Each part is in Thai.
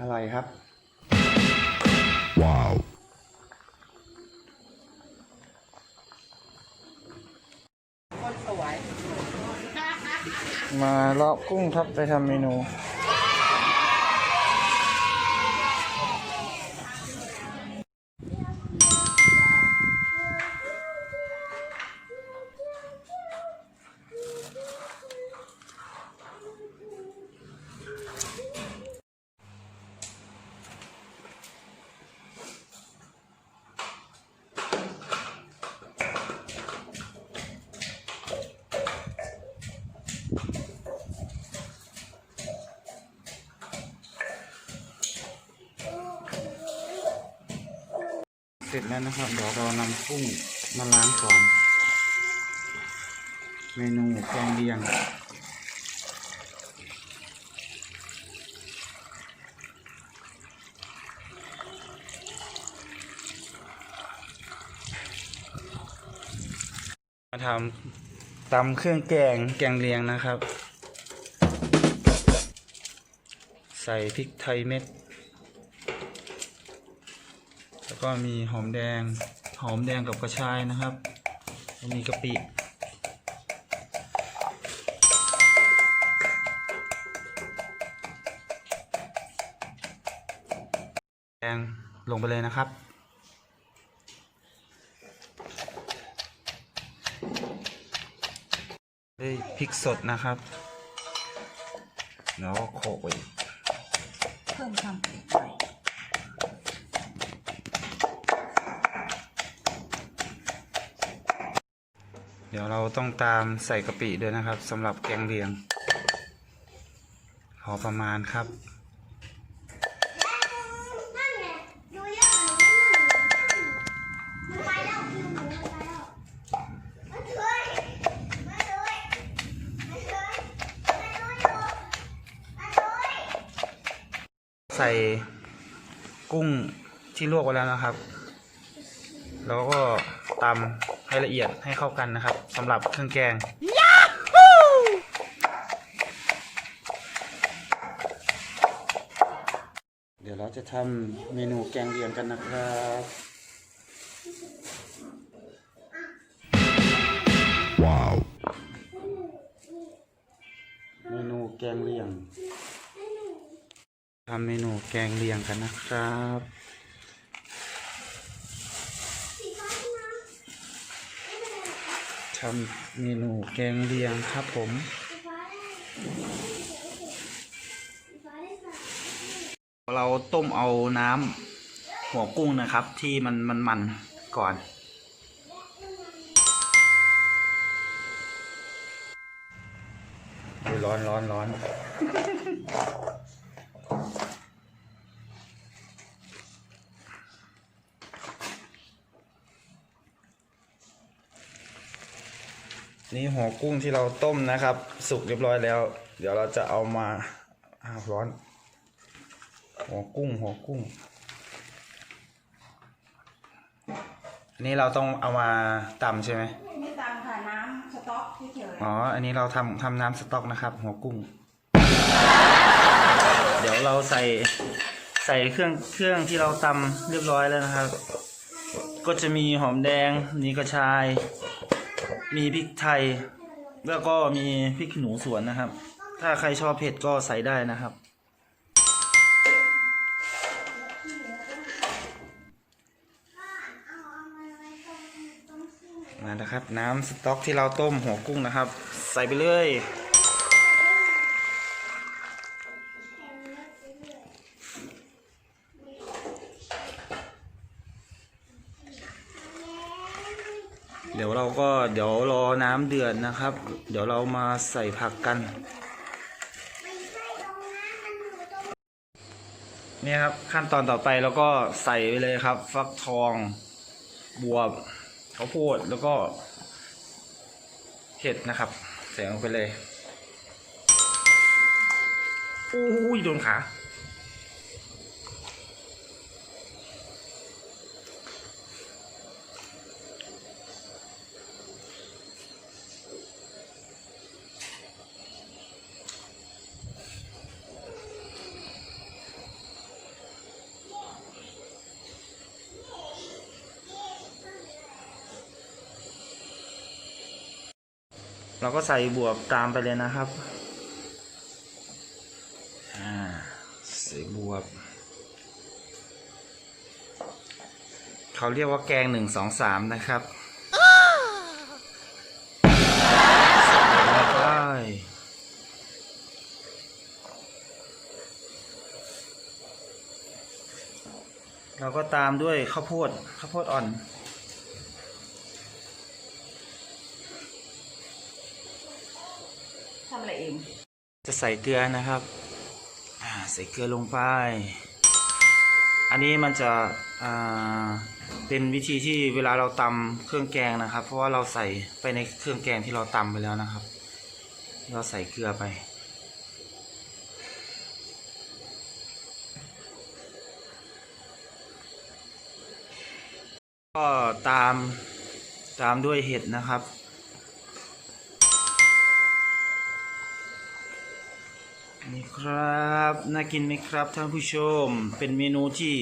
อร่อยครับ Wow. คนสวย มาเลาะกุ้งครับไปทำเมนู เสร็จแล้วนะครับ เดี๋ยวเรานำกุ้งมาล้างก่อน เมนูแกงเลียงมาทำตำเครื่องแกงแกงเลียงนะครับ ใส่พริกไทยเม็ด แล้วก็มีหอมแดง หอมแดงกับกระชายนะครับมีกะปิแดงลงไปเลยนะครับ ด้วยพริกสดนะครับ แล้วโขกไปเพิ่มความเผ็ดหน่อย เดี๋ยวเราต้องตามใส่กะปิด้วยนะครับสำหรับแกงเลียง พอประมาณครับ ใส่กุ้งที่ลวกไว้แล้วนะครับ แล้วก็ตำ ให้ละเอียดให้เข้ากันนะครับสำหรับเครื่องแกงเดี๋ยวเราจะทำเมนูแกงเลียงกันนะครับ Wow. เมนูแกงเลียงทำเมนูแกงเลียงกันนะครับ ทำเมนูแกงเลียงครับผม เราต้มเอาน้ำหัวกุ้งนะครับ ที่มันมันมันก่อนร้อนร้อนร้อน นี่หัวกุ้งที่เราต้มนะครับ สุกเรียบร้อยแล้ว เดี๋ยวเราจะเอามาอ้าวร้อน หัวกุ้งหัวกุ้งอันนี้เราต้องเอามาตำใช่ไหมไม่ตามค่ะน้ำสต๊อกเฉยอ๋อ อันนี้เราทำทำน้ำสต๊อกนะครับ หัวกุ้ง เดี๋ยวเราใส่ใส่เครื่องเครื่องที่เราตำเรียบร้อยแล้วนะครับ ก็จะมีหอมแดงมีกระชาย มีพริกไทย แล้วก็มีพริกขี้หนูสวนนะครับ ถ้าใครชอบเผ็ดก็ใส่ได้นะครับ มานะครับ น้ำสต๊อกที่เราต้มหัวกุ้งนะครับ ใส่ไปเลย ดี๋ยวเราก็เดี๋ยวรอน้ำเดือดนะครับ เดี๋ยวเรามาใส่ผักกันเนี่ยครับขั้นตอนต่อไปเราก็ใส่ไปเลยครับ ฟักทองบวบข้าวโพดแล้วก็เห็ดนะครับใส่ลงไปเลยอุ้ยโดนขา เราก็ใส่บวบตามไปเลยนะครับ อ่า ใส่บวบ เขาเรียกว่าแกงหนึ่งสองสามนะครับเราก็ตามด้วยข้าวโพดข้าวโพดอ่อน ทำอะไรเอง จะ ใส่เกลือนะครับใส่เกลือลงไป อันนี้มันจะอ่าเป็นวิธีที่เวลาเราตำเครื่องแกงนะครับ เพราะว่าเราใส่ไปในเครื่องแกงที่เราตำไปแล้วนะครับ เราใส่เกลือไป ก็ตามตามด้วยเห็ดนะครับ นี่ครับน่ากินไหมครับท่านผู้ชม เป็นเมนูที่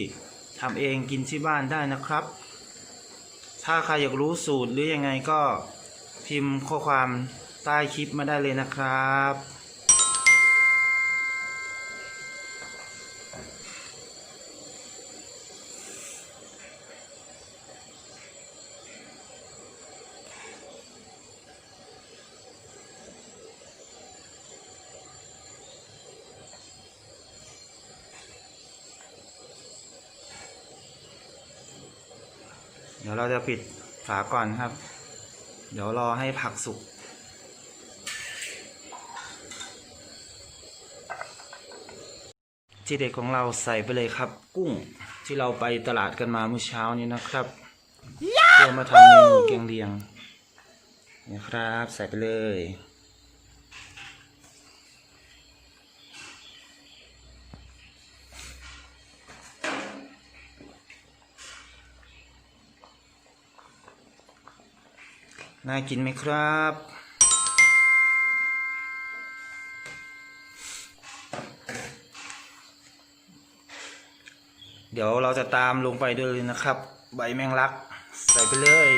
ทำเองกินที่บ้านได้นะครับ ถ้าใครอยากรู้สูตรหรือยังไงก็พิมพ์ข้อความใต้คลิปมาได้เลยนะครับ ดี๋ยวเราจะปิดฝาก่อนครับ เดี๋ยวรอให้ผักสุก ที่เด็ดของเราใส่ไปเลยครับ กุ้งที่เราไปตลาดกันมาเมื่อเช้านี้นะครับเพื่อมาทำเมนูแกงเลียงนี่ครับ ใส่ไปเลย น่ากินไหมครับ เดี๋ยวเราจะตามลงไปด้วยนะครับ ใบแมงลัก ใส่ไปเลย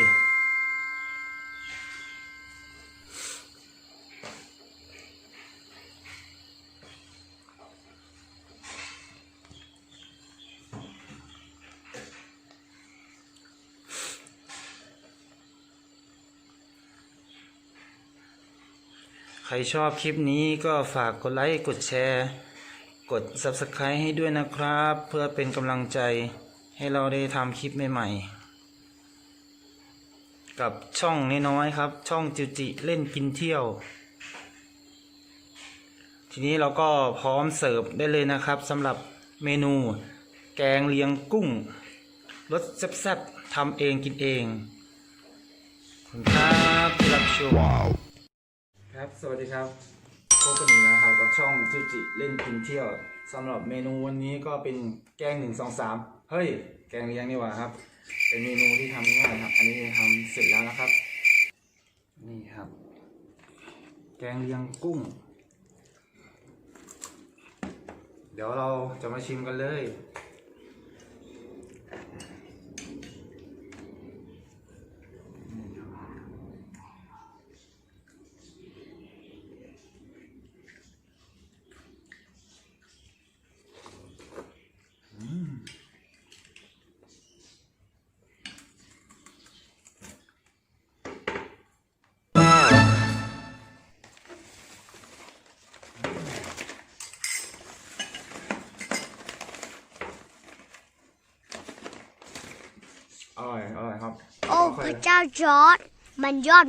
ครชอบคลิปนี้ก็ฝากกดไลค์กดแชร์ กด Subscribe ให้ด้วยนะครับ เพื่อเป็นกำลังใจให้เราได้ทำคลิปใหม่ๆ กับช่องน้อยๆครับ ช่องจิวจิเล่นกินเที่ยว ทีนี้เราก็พร้อมเสิร์ฟได้เลยนะครับสำหรับเมนู แกงเลียงกุ้งรสแซ่บๆทำเองกินเองขอบคุณครับที่รับชม สวัสดีครับพบกันอีกแล้วครับกับช่องจิจิเล่นกินเที่ยวสำหรับเมนูวันนี้ก็เป็นแกงหนึ่งสองสามเฮ้ย แกงเลี้ยงนี่หว่าครับ เป็นเมนูที่ทำง่ายครับ อันนี้ทำเสร็จแล้วนะครับ นี่ครับ แกงเลี้ยงกุ้ง เดี๋ยวเราจะมาชิมกันเลย โอ้พระเจ้าจอร์ดมันยอด